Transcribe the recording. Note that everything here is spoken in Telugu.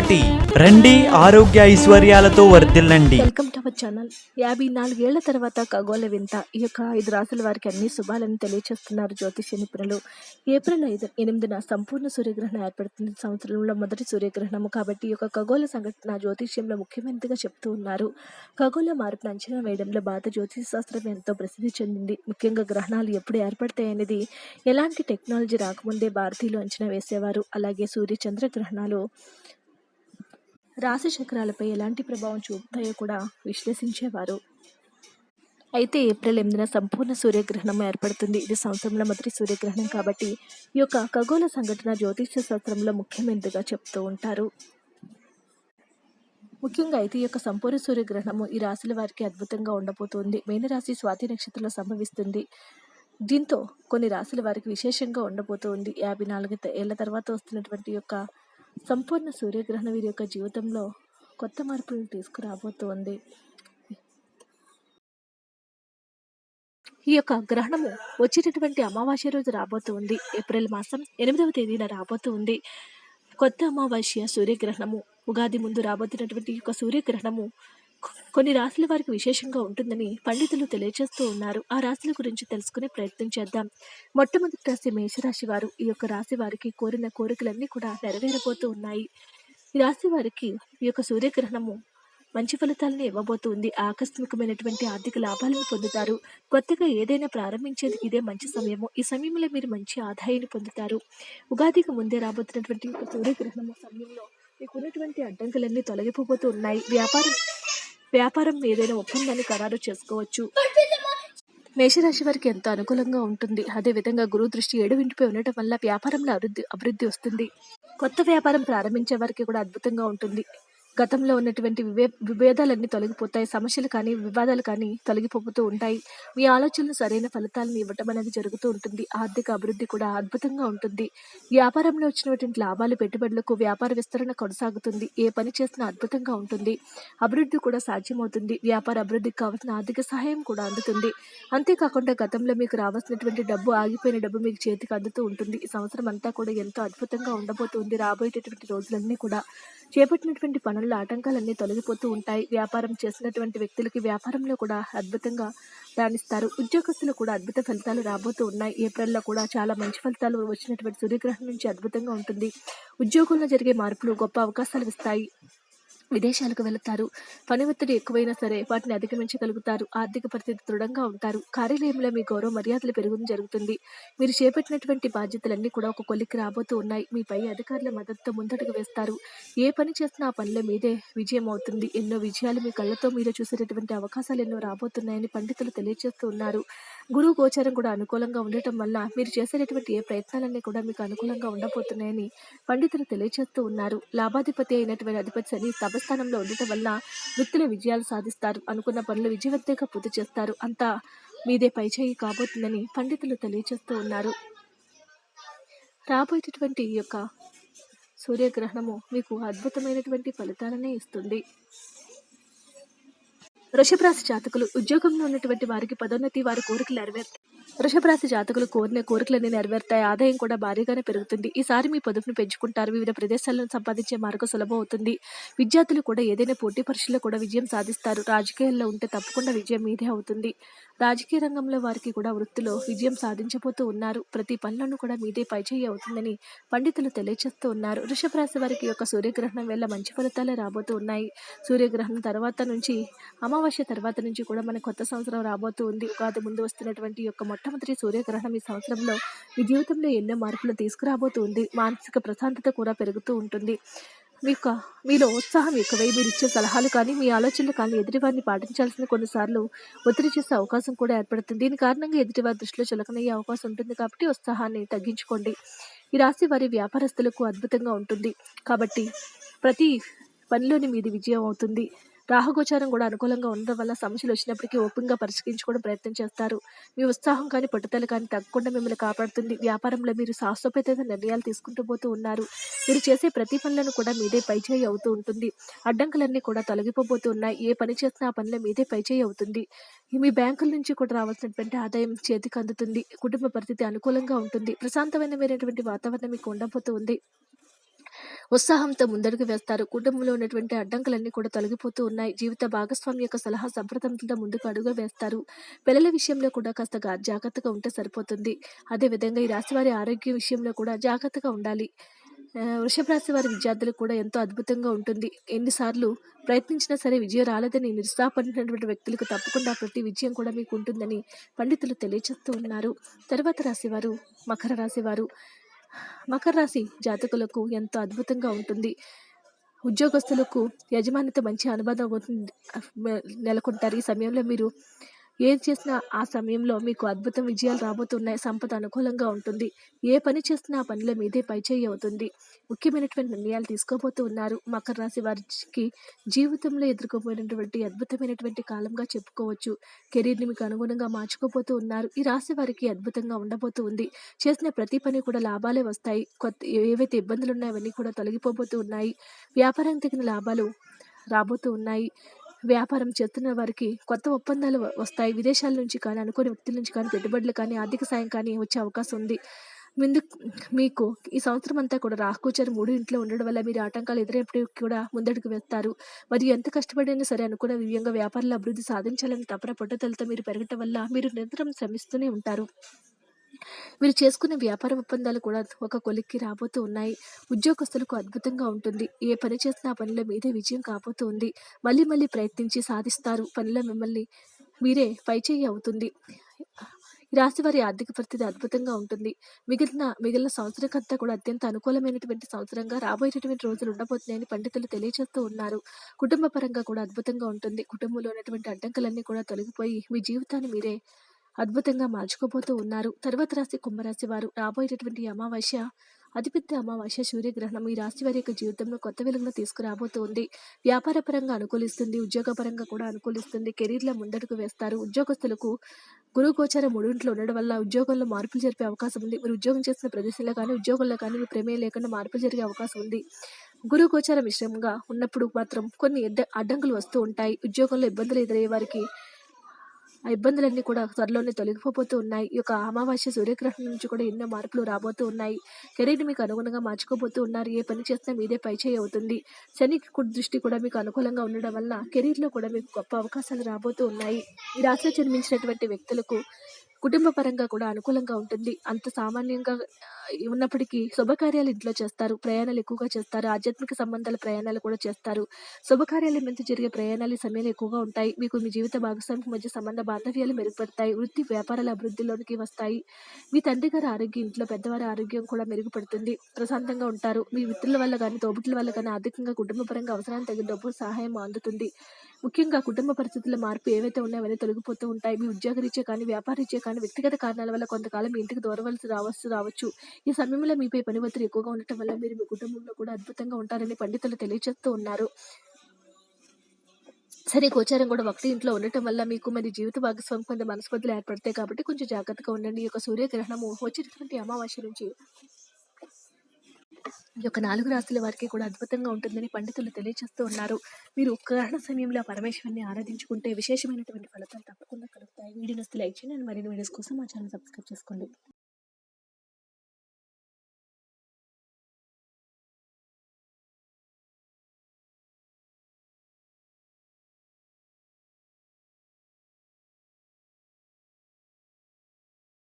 రండి ఆరోగ్య ఐశ్వర్యాలతో వర్ధిల్లండి. వెల్కమ్ టు అవర్ ఛానల్ యాభై నాలుగేళ్ళ తర్వాత ఖగోళ వింత. ఈ యొక్క ఐదు రాసుల వారికి అన్ని శుభాలను తెలియజేస్తున్నారు జ్యోతిష నిపుణులు. ఏప్రిల్ ఐదు ఎనిమిదిన సంపూర్ణ సూర్యగ్రహణం ఏర్పడుతుంది. సంవత్సరంలో మొదటి సూర్యగ్రహణము కాబట్టి ఈ యొక్క ఖగోళ సంఘటన జ్యోతిష్యంలో ముఖ్యమైనదిగా చెప్తూ ఉన్నారు. ఖగోళ మార్పును అంచనా వేయడంలో భారత జ్యోతిష శాస్త్రం ఎంతో ప్రసిద్ధి చెందింది. ముఖ్యంగా గ్రహణాలు ఎప్పుడు ఏర్పడతాయనేది ఎలాంటి టెక్నాలజీ రాకముందే భారతీయులు అంచనా వేసేవారు? అలాగే సూర్య చంద్ర గ్రహణాలు రాశి చక్రాలపై ఎలాంటి ప్రభావం చూపుతాయో కూడా విశ్లేషించేవారు. అయితే ఏప్రిల్ ఎనిమిదిన సంపూర్ణ సూర్యగ్రహణం ఏర్పడుతుంది. ఇది సంవత్సరంలో మొదటి సూర్యగ్రహణం కాబట్టి ఈ యొక్క ఖగోళ సంఘటన జ్యోతిష్య శాస్త్రంలో ముఖ్యమైనదిగా చెప్తూ ఉంటారు. ముఖ్యంగా అయితే ఈ యొక్క సంపూర్ణ సూర్యగ్రహణము ఈ రాశుల వారికి అద్భుతంగా ఉండబోతోంది. మీనరాశి స్వాతి నక్షత్రంలో సంభవిస్తుంది. దీంతో కొన్ని రాశుల వారికి విశేషంగా ఉండబోతోంది. యాభై నాలుగు ఏళ్ళ తర్వాత వస్తున్నటువంటి యొక్క సంపూర్ణ సూర్యగ్రహణం వీరి యొక్క జీవితంలో కొత్త మార్పులను తీసుకురాబోతోంది. ఈ యొక్క గ్రహణము వచ్చేటటువంటి అమావాస్య రోజు రాబోతుంది. ఏప్రిల్ మాసం ఎనిమిదవ తేదీన రాబోతుంది. కొత్త అమావాస్య సూర్యగ్రహణము ఉగాది ముందు రాబోతున్నటువంటి ఈ యొక్క సూర్యగ్రహణము కొన్ని రాశుల వారికి విశేషంగా ఉంటుందని పండితులు తెలియజేస్తూ ఉన్నారు. ఆ రాశుల గురించి తెలుసుకునే ప్రయత్నం చేద్దాం. మొట్టమొదటి రాశి మేషరాశి వారు ఈ యొక్క రాశి వారికి కోరిన కోరికలన్నీ కూడా నెరవేరబోతూ ఉన్నాయి. ఈ రాశి వారికి ఈ యొక్క సూర్యగ్రహణము మంచి ఫలితాలను ఇవ్వబోతుంది. ఆకస్మికమైనటువంటి ఆర్థిక లాభాలను పొందుతారు. కొత్తగా ఏదైనా ప్రారంభించేది ఇదే మంచి సమయము. ఈ సమయంలో మీరు మంచి ఆదాయాన్ని పొందుతారు. ఉగాదికి ముందే రాబోతున్నటువంటి సూర్యగ్రహణము సమయంలో మీకున్నటువంటి అడ్డంకులన్నీ తొలగిపోబోతూ ఉన్నాయి. వ్యాపారం వ్యాపారం ఏదైనా ఒప్పందాన్ని ఖరారు చేసుకోవచ్చు. మేషరాశి వారికి ఎంతో అనుకూలంగా ఉంటుంది. అదే విధంగా గురువు దృష్టి ఏడు ఇంటిపై ఉండటం వల్ల వ్యాపారంలో అభివృద్ధి అభివృద్ధి వస్తుంది. కొత్త వ్యాపారం ప్రారంభించే వారికి కూడా అద్భుతంగా ఉంటుంది. గతంలో ఉన్నటువంటి వివే విభేదాలన్నీ తొలగిపోతాయి సమస్యలు కానీ వివాదాలు కానీ తొలగిపోతూ ఉంటాయి. మీ ఆలోచనలు సరైన ఫలితాలను ఇవ్వటం అనేది జరుగుతూ ఉంటుంది. ఆర్థిక అభివృద్ధి కూడా అద్భుతంగా ఉంటుంది. వ్యాపారంలో వచ్చినటువంటి లాభాలు పెట్టుబడులకు వ్యాపార విస్తరణ కొనసాగుతుంది. ఏ పని చేసినా అద్భుతంగా ఉంటుంది. అభివృద్ధి కూడా సాధ్యమవుతుంది. వ్యాపార అభివృద్ధికి కావాల్సిన ఆర్థిక సహాయం కూడా అందుతుంది. అంతేకాకుండా గతంలో మీకు రావాల్సినటువంటి డబ్బు ఆగిపోయిన డబ్బు మీకు చేతికి అందుతూ ఉంటుంది. ఈ సంవత్సరం అంతా కూడా ఎంతో అద్భుతంగా ఉండబోతుంది రాబోయేటటువంటి రోజులన్నీ కూడా చేపట్టినటువంటి పనుల్లో ఆటంకాలన్నీ తొలగిపోతూ ఉంటాయి. వ్యాపారం చేసినటువంటి వ్యక్తులకి వ్యాపారంలో కూడా అద్భుతంగా రాణిస్తారు. ఉద్యోగస్తులు కూడా అద్భుత ఫలితాలు రాబోతూ ఉన్నాయి. ఏప్రిల్లో కూడా చాలా మంచి ఫలితాలు వచ్చినటువంటి సూర్యగ్రహణం నుంచి అద్భుతంగా ఉంటుంది. ఉద్యోగంలో జరిగే మార్పులు గొప్ప అవకాశాలు ఇస్తాయి. విదేశాలకు వెళతారు. పని ఒత్తిడి ఎక్కువైనా సరే వాటిని అధిగమించగలుగుతారు. ఆర్థిక పరిస్థితి దృఢంగా ఉంటారు. కార్యాలయంలో మీ గౌరవ మర్యాదలు పెరుగుదల జరుగుతుంది. మీరు చేపట్టినటువంటి బాధ్యతలన్నీ కూడా ఒక కొలిక్కి రాబోతూ ఉన్నాయి. మీ పై అధికారుల మద్దతుతో ముందడుగు వేస్తారు. ఏ పని చేసినా ఆ పనిలో మీదే విజయం అవుతుంది. ఎన్నో విజయాలు మీ కళ్ళతో మీరు చూసేటటువంటి అవకాశాలు ఎన్నో రాబోతున్నాయని పండితులు తెలియజేస్తూ ఉన్నారు. గురువు గోచారం కూడా అనుకూలంగా ఉండటం వల్ల మీరు చేసేటటువంటి ఏ ప్రయత్నాలన్నీ కూడా మీకు అనుకూలంగా ఉండబోతున్నాయని పండితులు తెలియజేస్తూ ఉన్నారు. లాభాధిపతి అయినటువంటి అధిపతి శని తపస్థానంలో ఉండటం వల్ల వృత్తిలో విజయాలు సాధిస్తారు. అనుకున్న పనులు విజయవంతంగా పూర్తి చేస్తారు. అంతా మీదే పైచేయి కాబోతుందని పండితులు తెలియజేస్తూ ఉన్నారు. రాబోయేటటువంటి ఈ యొక్క సూర్యగ్రహణము మీకు అద్భుతమైనటువంటి ఫలితాలనే ఇస్తుంది. వృషభరాశి జాతకులు ఉద్యోగంలో ఉన్నటువంటి వారికి పదోన్నతి వారి కోరికలు నెరవేరుతాయి. వృషభరాశి జాతకులు కోరిన కోరికలన్నీ నెరవేరుతాయి. ఆదాయం కూడా భారీగానే పెరుగుతుంది. ఈసారి మీ పొదుపును పెంచుకుంటారు. వివిధ ప్రదేశాలను సంపాదించే మార్గం సులభం అవుతుంది. విద్యార్థులు కూడా ఏదైనా పోటీ పరీక్షల్లో కూడా విజయం సాధిస్తారు. రాజకీయాల్లో ఉంటే తప్పకుండా విజయం మీదే అవుతుంది. రాజకీయ రంగంలో వారికి కూడా వృత్తిలో విజయం సాధించబోతూ ఉన్నారు. ప్రతి పనులను కూడా మీదే పైచేయి అవుతుందని పండితులు తెలియజేస్తూ ఉన్నారు. వృషభ రాశి వారికి యొక్క సూర్యగ్రహణం వల్ల మంచి ఫలితాలే రాబోతూ ఉన్నాయి. సూర్యగ్రహణం తర్వాత నుంచి అమావాస్య తర్వాత నుంచి కూడా మన కొత్త సంవత్సరం రాబోతూ ఉంది. ఉగాది ముందు వస్తున్నటువంటి యొక్క మొట్టమొదటి సూర్యగ్రహణం ఈ సంవత్సరంలో మీ జీవితంలో ఎన్నో మార్పులు తీసుకురాబోతూ ఉంది. మానసిక ప్రశాంతత కూడా పెరుగుతూ ఉంటుంది. మీ యొక్క మీలో ఉత్సాహం ఎక్కువై మీరు ఇచ్చే సలహాలు కానీ మీ ఆలోచనలు కానీ ఎదుటివారిని పాటించాల్సిన కొన్నిసార్లు ఒత్తిడి చేసే అవకాశం కూడా ఏర్పడుతుంది. దీని కారణంగా ఎదుటివారి దృష్టిలో చులకనయ్యే అవకాశం ఉంటుంది కాబట్టి ఉత్సాహాన్ని తగ్గించుకోండి. ఈ రాశి వారి వ్యాపారస్తులకు అద్భుతంగా ఉంటుంది. కాబట్టి ప్రతి పనిలోని మీది విజయం అవుతుంది. రాహుగోచారం కూడా అనుకూలంగా ఉండడం వల్ల సమస్యలు వచ్చినప్పటికీ ఓపెన్గా పరిష్కరించుకోవడం ప్రయత్నం చేస్తారు. మీ ఉత్సాహం కానీ పట్టుదల కానీ తగ్గకుండా మిమ్మల్ని కాపాడుతుంది. వ్యాపారంలో మీరు శాస్త్రోపేత నిర్ణయాలు తీసుకుంటూ పోతూ ఉన్నారు. మీరు చేసే ప్రతి పనులను కూడా మీదే పైచేయి అవుతూ ఉంటుంది. అడ్డంకులన్నీ కూడా తొలగిపోబోతూ ఉన్నాయి. ఏ పని చేసినా ఆ పనిలో మీదే పైచేయి అవుతుంది. మీ బ్యాంకుల నుంచి కూడా రావాల్సినటువంటి ఆదాయం చేతికి అందుతుంది. కుటుంబ పరిస్థితి అనుకూలంగా ఉంటుంది. ప్రశాంతమైనటువంటి వాతావరణం మీకు ఉండబోతూ ఉంది. ఉత్సాహంతో ముందడుగు వేస్తారు. కుటుంబంలో ఉన్నటువంటి అడ్డంకులన్నీ కూడా తొలగిపోతూ ఉన్నాయి. జీవిత భాగస్వామి యొక్క సలహా సంప్రదంతో ముందుకు అడుగు వేస్తారు. పిల్లల విషయంలో కూడా కాస్త జాగ్రత్తగా ఉంటే సరిపోతుంది. అదేవిధంగా ఈ రాశి వారి ఆరోగ్య విషయంలో కూడా జాగ్రత్తగా ఉండాలి. వృషభ రాశి వారి విద్యార్థులకు కూడా ఎంతో అద్భుతంగా ఉంటుంది. ఎన్నిసార్లు ప్రయత్నించినా సరే విజయం రాలేదని నిరుత్సాహపడినటువంటి వ్యక్తులకు తప్పకుండా ప్రతి విజయం కూడా మీకు ఉంటుందని పండితులు తెలియజేస్తూ ఉన్నారు. తర్వాత రాశివారు మకర రాశివారు మకర రాశి జాతకులకు ఎంతో అద్భుతంగా ఉంటుంది. ఉద్యోగస్తులకు యజమానితో మంచి అనుబంధం అవుతుంది. నెలకొంటారు. ఈ సమయంలో మీరు ఏం చేసినా ఆ సమయంలో మీకు అద్భుతం విజయాలు రాబోతున్నాయి. సంపద అనుకూలంగా ఉంటుంది. ఏ పని చేసినా ఆ పనిలో మీదే పైచేయి అవుతుంది. ముఖ్యమైనటువంటి నిర్ణయాలు తీసుకోబోతూ ఉన్నారు. మకర రాశి వారికి జీవితంలో ఎదుర్కోబోయినటువంటి అద్భుతమైనటువంటి కాలంగా చెప్పుకోవచ్చు. కెరీర్ని మీకు అనుగుణంగా మార్చుకోబోతూ ఉన్నారు. ఈ రాశి వారికి అద్భుతంగా ఉండబోతూ ఉంది. చేసిన ప్రతి పని కూడా లాభాలే వస్తాయి. కొత్త ఏవైతే ఇబ్బందులు ఉన్నాయో అవన్నీ కూడా తొలగిపోబోతూ ఉన్నాయి. వ్యాపారం తగిన లాభాలు రాబోతూ ఉన్నాయి. వ్యాపారం చేస్తున్న వారికి కొత్త ఒప్పందాలు వస్తాయి. విదేశాల నుంచి కానీ అనుకోని వ్యక్తుల నుంచి కానీ పెట్టుబడులు కానీ ఆర్థిక సాయం కానీ వచ్చే అవకాశం ఉంది. ముందు మీకు ఈ సంవత్సరం అంతా కూడా రాహుగోచారం మూడు ఇంట్లో ఉండడం వల్ల మీరు ఆటంకాలు ఎదురైనప్పటికీ కూడా ముందడుగు వేస్తారు. మరియు ఎంత కష్టపడినా సరే అనుకున్న వివ్యంగా వ్యాపారాల అభివృద్ధి సాధించాలని తపన పట్టుదలతో మీరు పెరగటం వల్ల మీరు నిరంతరం శ్రమిస్తూనే ఉంటారు. మీరు చేసుకునే వ్యాపార ఒప్పందాలు కూడా ఒక కొలిక్కి రాబోతూ ఉన్నాయి. ఉద్యోగస్తులకు అద్భుతంగా ఉంటుంది. ఏ పని చేసినా పనిలో మీదే విజయం కాబోతూ ఉంది మళ్ళీ మళ్ళీ ప్రయత్నించి సాధిస్తారు. పనిలో మిమ్మల్ని మీరే పైచేయి అవుతుంది. ఈ రాశి వారి ఆర్థిక పరిస్థితి అద్భుతంగా ఉంటుంది. మిగిలిన మిగిలిన సంవత్సరంకంతా కూడా అత్యంత అనుకూలమైనటువంటి సంవత్సరంగా రాబోయేటటువంటి రోజులు ఉండబోతున్నాయని పండితులు తెలియజేస్తూ ఉన్నారు. కుటుంబ పరంగా కూడా అద్భుతంగా ఉంటుంది. కుటుంబంలో ఉన్నటువంటి అడ్డంకులన్నీ కూడా తొలగిపోయి మీ జీవితాన్ని మీరే అద్భుతంగా మార్చుకోబోతూ ఉన్నారు. తర్వాత రాశి కుంభరాశి వారు. రాబోయేటటువంటి అమావాస్య అతిపెద్ద అమావాస్య సూర్యగ్రహణం ఈ రాశి వారి యొక్క జీవితంలో కొత్త వెలుగును తీసుకురాబోతోంది. వ్యాపారపరంగా వ్యాపార పరంగా అనుకూలిస్తుంది ఉద్యోగ పరంగా కూడా అనుకూలిస్తుంది. కెరీర్లో ముందడుగు వేస్తారు. ఉద్యోగస్తులకు గురువు మూడింట్లో ఉండడం వల్ల ఉద్యోగంలో మార్పులు జరిపే అవకాశం ఉంది. మీరు ఉద్యోగం చేసిన ప్రదేశంలో కానీ ఉద్యోగంలో కానీ మీ ప్రమేయం లేకుండా మార్పులు జరిగే అవకాశం ఉంది. గురు గోచారం మిశ్రమంగా ఉన్నప్పుడు మాత్రం కొన్ని అడ్డంకులు వస్తూ ఉంటాయి. ఉద్యోగంలో ఇబ్బందులు ఎదురయ్యే వారికి ఆ ఇబ్బందులన్నీ కూడా త్వరలోనే తొలగిపోతూ ఉన్నాయి. ఈ యొక్క అమావాస్య సూర్యగ్రహణం నుంచి కూడా ఎన్నో మార్పులు రాబోతూ ఉన్నాయి. కెరీర్ని మీకు అనుగుణంగా మార్చుకోబోతూ ఉన్నారు. ఏ పని చేసినా మీదే పైచేయి అవుతుంది. శని దృష్టి కూడా మీకు అనుకూలంగా ఉండడం వల్ల కెరీర్లో కూడా మీకు గొప్ప అవకాశాలు రాబోతూ ఉన్నాయి. ఈ రాశిలో జన్మించినటువంటి వ్యక్తులకు కుటుంబ పరంగా కూడా అనుకూలంగా ఉంటుంది. అంత సామాన్యంగా ఉన్నప్పటికీ శుభకార్యాలు ఇంట్లో చేస్తారు ప్రయాణాలు ఎక్కువగా చేస్తారు ఆధ్యాత్మిక సంబంధాల ప్రయాణాలు కూడా చేస్తారు. శుభకార్యాల మీద జరిగే ప్రయాణాలు సమయాలు సమయంలో ఎక్కువగా ఉంటాయి. మీకు మీ జీవిత భాగస్వామికి మధ్య సంబంధ బాంధవ్యాలు మెరుగుపడతాయి. వృత్తి వ్యాపారాల అభివృద్ధిలోనికి వస్తాయి. మీ తండ్రి గారి ఆరోగ్యం ఇంట్లో పెద్దవారి ఆరోగ్యం కూడా మెరుగుపడుతుంది. ప్రశాంతంగా ఉంటారు. మీ మిత్రుల వల్ల కానీ తోబుట్ల వల్ల కానీ ఆర్థికంగా కుటుంబ పరంగా అవసరానికి తగిన డబ్బు సహాయం అందుతుంది. ముఖ్యంగా కుటుంబ పరిస్థితుల మార్పు ఏవైతే ఉన్నాయో అవన్నీ తొలగిపోతూ ఉంటాయి. మీ ఉద్యోగరీత్యా కానీ వ్యాపారరీత్యా కానీ వ్యక్తిగత కారణాల వల్ల కొంతకాలం మీ ఇంటికి దూరవలసి రావచ్చు రావచ్చు. ఈ సమయంలో మీపై పని ఒత్తిడి ఎక్కువగా ఉండటం వల్ల మీరు మీ కుటుంబంలో కూడా అద్భుతంగా ఉంటారని పండితులు తెలియజేస్తూ ఉన్నారు. సరే గోచారం కూడా ఒకటి ఇంట్లో ఉండటం వల్ల మీకు మరి జీవిత భాగస్వామి కొంత మనస్పర్ధలు ఏర్పడతాయి కాబట్టి కొంచెం జాగ్రత్తగా ఉండండి. ఈ యొక్క సూర్యగ్రహణము వచ్చినటువంటి అమావాస్య నుంచి ఈ యొక్క నాలుగు రాశుల వారికి కూడా అద్భుతంగా ఉంటుందని పండితులు తెలియజేస్తూ ఉన్నారు. మీరు గ్రహణ సమయంలో పరమేశ్వరిని ఆరాధించుకుంటే విశేషమైనటువంటి ఫలితాలు తప్పకుండా కలుగుతాయి. వీడియో నస్తే లైక్ చేయండి. మరిన్ని వీడియోస్ కోసం మా ఛానల్ సబ్స్క్రైబ్ చేసుకోండి.